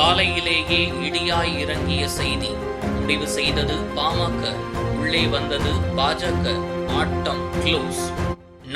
காலையிலேயே இடியாய் இறங்கிய செய்தி முடிவு செய்தது பாமக உள்ளே வந்தது பாஜக. ஆட்டம் க்ளோஸ்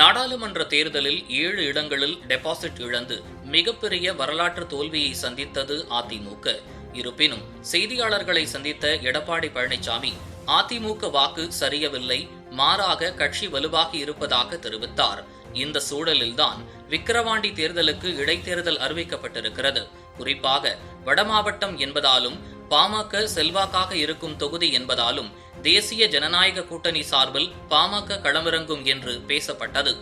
நாடாளுமன்ற தேர்தலில் ஏழு இடங்களில் டெபாசிட் இழந்து மிகப்பெரிய வரலாற்று தோல்வியை சந்தித்தது அதிமுக. இருப்பினும் செய்தியாளர்களை சந்தித்த எடப்பாடி பழனிசாமி அதிமுக வாக்கு சரியவில்லை மாறாக கட்சி வலுவாகி இருப்பதாக தெரிவித்தார். இந்த சூழலில்தான் விக்கிரவாண்டி தேர்தலுக்கு இடைத்தேர்தல் அறிவிக்கப்பட்டிருக்கிறது. குறிப்பாக வடமாவட்டம் என்பதாலும் பாமக செல்வாக்காக இருக்கும் தொகுதி என்பதாலும் தேசிய ஜனநாயக கூட்டணி சார்பில் பாமக களமிறங்கும் என்று பேசப்பட்டது.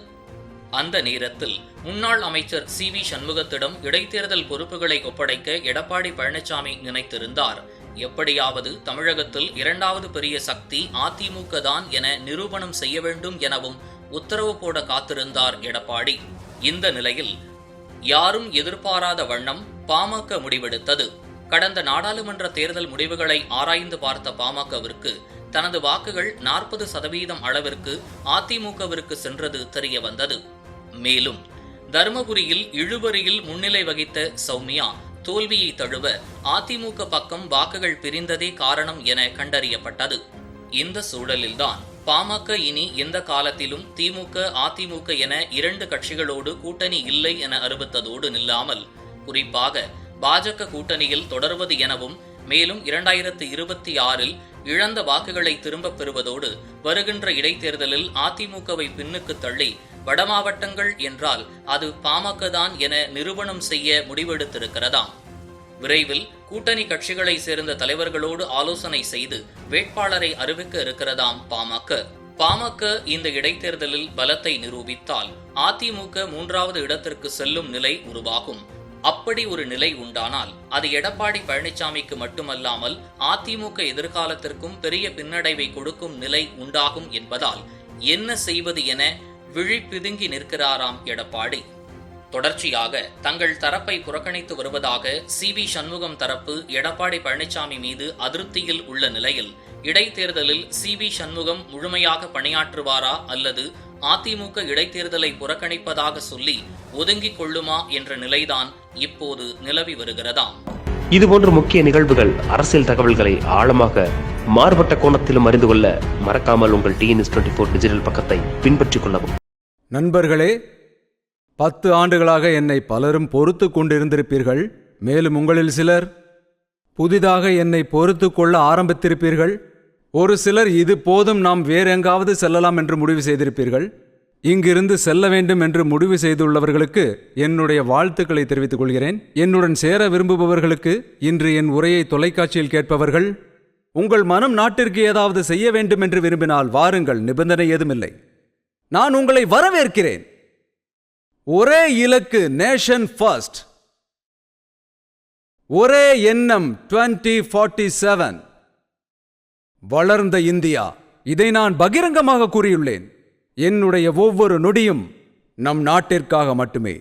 அந்த நேரத்தில் முன்னாள் அமைச்சர் சி. வி. சண்முகத்திடம் இடைத்தேர்தல் பொறுப்புகளை ஒப்படைக்க எடப்பாடி பழனிசாமி நினைத்திருந்தார். எப்படியாவது தமிழகத்தில் இரண்டாவது பெரிய சக்தி அதிமுக தான் என நிரூபணம் செய்ய வேண்டும் எனவும் உத்தரவு போட காத்திருந்தார் எடப்பாடி. இந்த நிலையில் யாரும் எதிர்பாராத வண்ணம் பாமக முடிவெடுத்தது. கடந்த நாடாளுமன்ற தேர்தல் முடிவுகளை ஆராய்ந்து பார்த்த பாமகவிற்கு தனது வாக்குகள் நாற்பது சதவீதம் அளவிற்கு அதிமுகவிற்கு சென்றது தெரிய வந்தது. மேலும் தருமபுரியில் இழுபறியில் முன்னிலை வகித்த சௌமியா தோல்வியை தழுவ அதிமுக பக்கம் வாக்குகள் பிரிந்ததே காரணம் என கண்டறியப்பட்டது. இந்த சூழலில்தான் பாமக இனி எந்த காலத்திலும் திமுக அதிமுக என இரண்டு கட்சிகளோடு கூட்டணி இல்லை என அறிவித்ததோடு நில்லாமல் குறிப்பாக பாஜக கூட்டணியில் தொடர்வது எனவும் மேலும் இரண்டாயிரத்து இருபத்தி ஆறில் இழந்த வாக்குகளை திரும்பப் பெறுவதோடு வருகின்ற இடைத்தேர்தலில் அதிமுகவை பின்னுக்கு தள்ளி வடமாவட்டங்கள் என்றால் அது பாமக தான் என நிரூபணம் செய்ய முடிவெடுத்திருக்கிறதாம். விரைவில் கூட்டணி கட்சிகளை சேர்ந்த தலைவர்களோடு ஆலோசனை செய்து வேட்பாளரை அறிவிக்க இருக்கிறதாம் பாமக. பாமக இந்த இடைத்தேர்தலில் பலத்தை நிரூபித்தால் அதிமுக மூன்றாவது இடத்திற்கு செல்லும் நிலை உருவாகும். அப்படி ஒரு நிலை உண்டானால் அது எடப்பாடி பழனிசாமிக்கு மட்டுமல்லாமல் அதிமுக எதிர்காலத்திற்கும் பெரிய பின்னடைவை கொடுக்கும் நிலை உண்டாகும் என்பதால் என்ன செய்வது என விழி பிதுங்கி நிற்கிறாராம் எடப்பாடி. தொடர்ச்சியாக தங்கள் தரப்பை புறக்கணித்து வருவதாக சி வி சண்முகம் தரப்பு எடப்பாடி பழனிசாமி மீது அதிருப்தியில் உள்ள நிலையில் இடைத்தேர்தலில் சி வி சண்முகம் முழுமையாக பணியாற்றுவாரா அல்லது அதிமுக இடைத்தேர்தலை புறக்கணிப்பதாக சொல்லி ஒதுங்கிக் கொள்ளுமா என்ற நிலைதான் இப்போது நிலவி வருகிறதாம். இதுபோன்ற முக்கிய நிகழ்வுகள் அரசியல் தகவல்களை ஆழமாக மாறுபட்ட கோணத்திலும் அறிந்து கொள்ள மறக்காமல் உங்கள் டிஎன்எஸ் டுவெண்ட்டி ஃபோர் டிஜிட்டல் பக்கத்தை பின்பற்றிக் கொள்ளவும். நண்பர்களே பத்து ஆண்டுகளாக என்னை பலரும் பொறுத்து கொண்டிருந்திருப்பீர்கள். மேலும் உங்களில் சிலர் புதிதாக என்னை பொறுத்து கொள்ள ஆரம்பித்திருப்பீர்கள். ஒரு சிலர் இது போதும் நாம் வேறெங்காவது செல்லலாம் என்று முடிவு செய்திருப்பீர்கள். இங்கிருந்து செல்ல வேண்டும் என்று முடிவு செய்துள்ளவர்களுக்கு என்னுடைய வாழ்த்துக்களை தெரிவித்துக் கொள்கிறேன். என்னுடன் சேர விரும்புபவர்களுக்கு இன்று என் உரையை தொலைக்காட்சியில் கேட்பவர்கள் உங்கள் மனம் நாட்டிற்கு ஏதாவது செய்ய வேண்டும் என்று விரும்பினால் வாருங்கள் நிபந்தனை ஏதுமில்லை. நான் உங்களை வரவேற்கிறேன். ஒரே இலக்கு நேஷன் ஃபர்ஸ்ட். ஒரே எண்ணம் 2047 ஃபார்ட்டி செவன். வளர்ந்த இந்தியா. இதை நான் பகிரங்கமாக கூறியுள்ளேன். என்னுடைய ஒவ்வொரு நொடியும் நம் நாட்டிற்காக மட்டுமே.